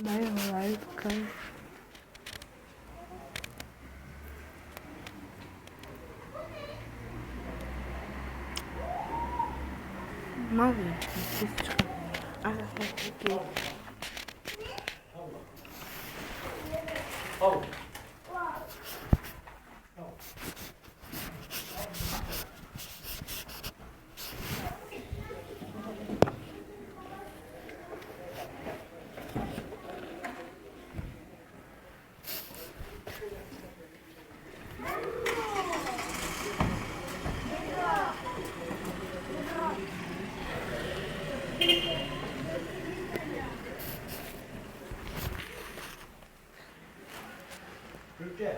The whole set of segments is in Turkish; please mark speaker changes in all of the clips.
Speaker 1: My life can... Uma vez, Ah, tá aqui.
Speaker 2: Oh.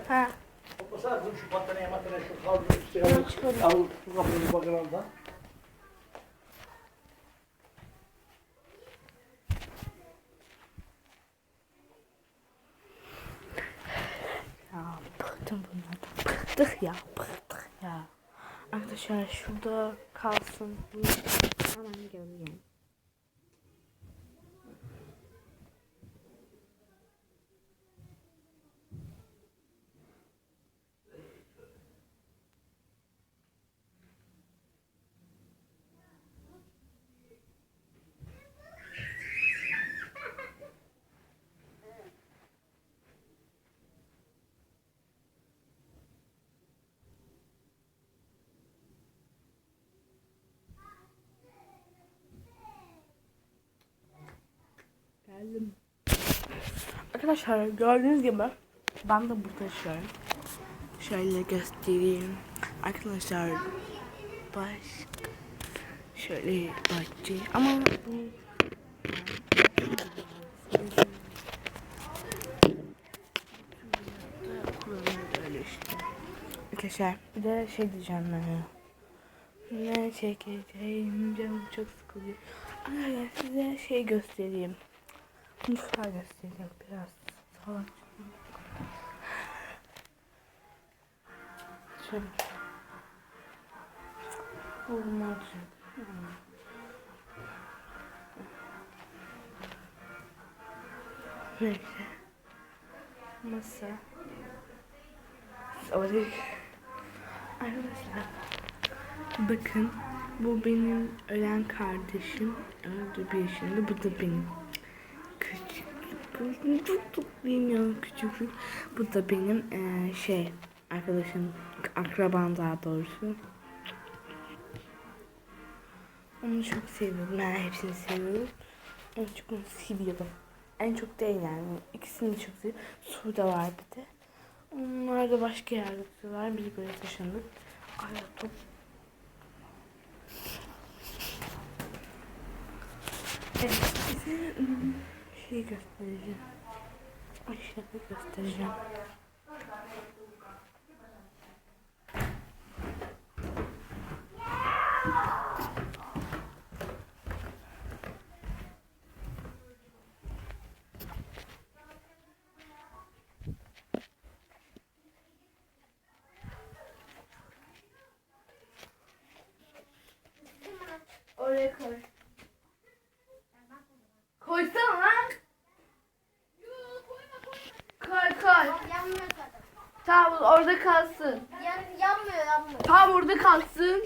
Speaker 1: Ha.
Speaker 2: Toplasana kızım şu battaniye mattaniye şu kavga üstüne al. Al şu kapının bakırından.
Speaker 1: Ya bıktım bunlardan. Bıktık ya. Bıktık ya. Arkadaşlar şurada kalsın. Bunu hemen geleyim. Geldim. Arkadaşlar gördüğünüz gibi ben de burada yaşıyorum. Şöyle göstereyim. Arkadaşlar baş şöyle bahçe ama bu. Arkadaşlar bir de şey diyeceğim ben. Ne çekeceğim canım çok sıkılıyor. Arkadaşlar size şey göstereyim. Mutfağı göstereyim biraz salak. Şöyle. Neyse. Masa. Sorry. Arkadaşlar. Bakın bu benim ölen kardeşim. Öldü bir yaşında. Bu da benim. Çok tatlıyım ya küçük. Bu da benim eee, şey arkadaşım. Akrabam daha doğrusu. Onu çok seviyorum. Ben hepsini seviyorum. En çok onu seviyordum. En çok değil yani. İkisini çok seviyorum. Su da var bir de. Onlar da başka yerde tutuyorlar. Biz böyle taşındık. Ay top Evet, şey göstereceğim. Aşağıda göstereceğim.
Speaker 3: Oraya koy. Koysana lan. Koy koy.
Speaker 4: Yanmıyor zaten.
Speaker 3: Tamam orada kalsın.
Speaker 4: Yan, yanmıyor yanmıyor.
Speaker 3: Tamam orada kalsın.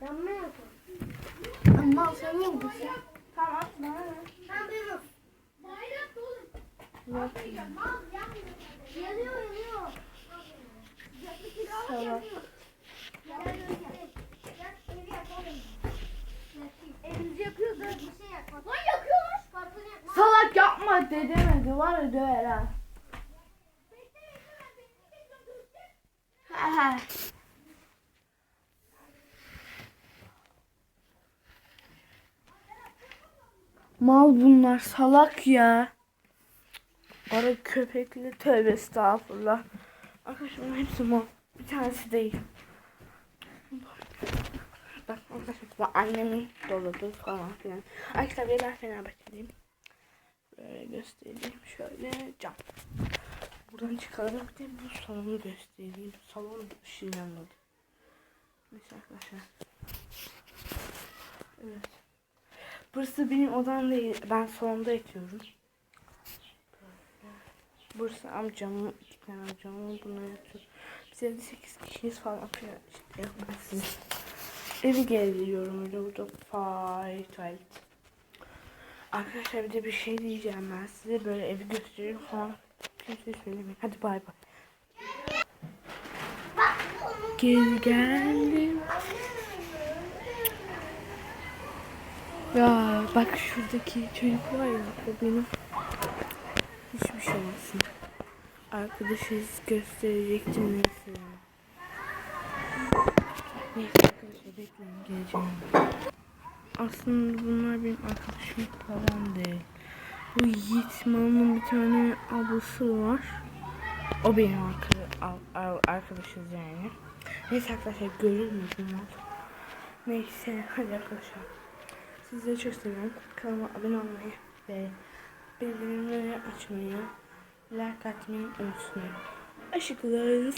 Speaker 4: Yanmıyor. Ama sen niye gidiyorsun?
Speaker 3: Tamam. bana ne?
Speaker 4: Ben duymuyorum. Yanıyor yanıyor.
Speaker 3: Tamam.
Speaker 4: Şey yakmak. Lan yakıyorlar. Yakmak.
Speaker 3: Salak yapma dedemedi var ya döver ha. Mal bunlar salak ya. Ara köpekli tövbe estağfurullah. Arkadaşlar hepsi mal. Bir tanesi değil. Bak arkadaşlar annemin dolabı falan filan. Arkadaşlar ben Fenerbahçeliyim. Böyle göstereyim. Şöyle cam. Buradan çıkalım. Bir de bu salonu göstereyim. Salon ışığı yanmadı. Neyse arkadaşlar. Evet. Burası benim odam değil. Ben salonda yatıyorum.
Speaker 1: Burası amcamın, iki tane amcamın bunlar yatıyor. Biz evde 8 kişiyiz falan filan işte yapmazsınız. Evi geziyorum öyle burada fay tuvalet. Arkadaşlar bir de bir şey diyeceğim ben size böyle evi gösteriyorum falan. Kimseye söylemeyin. Hadi bay bay. Geri geldim. Ya bak şuradaki çocuk var ya o benim hiçbir şey olmasın. Arkadaşız gösterecektim neyse. Neyse arkadaşlar bekleyin geleceğim. Aslında bunlar benim arkadaşım falan değil. Bu Yiğit Malı'nın bir tane ablası var. O benim arkadaşız yani. Neyse arkadaşlar görür müsünüz? Neyse hadi arkadaşlar. Sizleri çok seviyorum. Kanalıma abone olmayı ve bildirimleri açmayı, like atmayı unutmayın. Aşıklarız.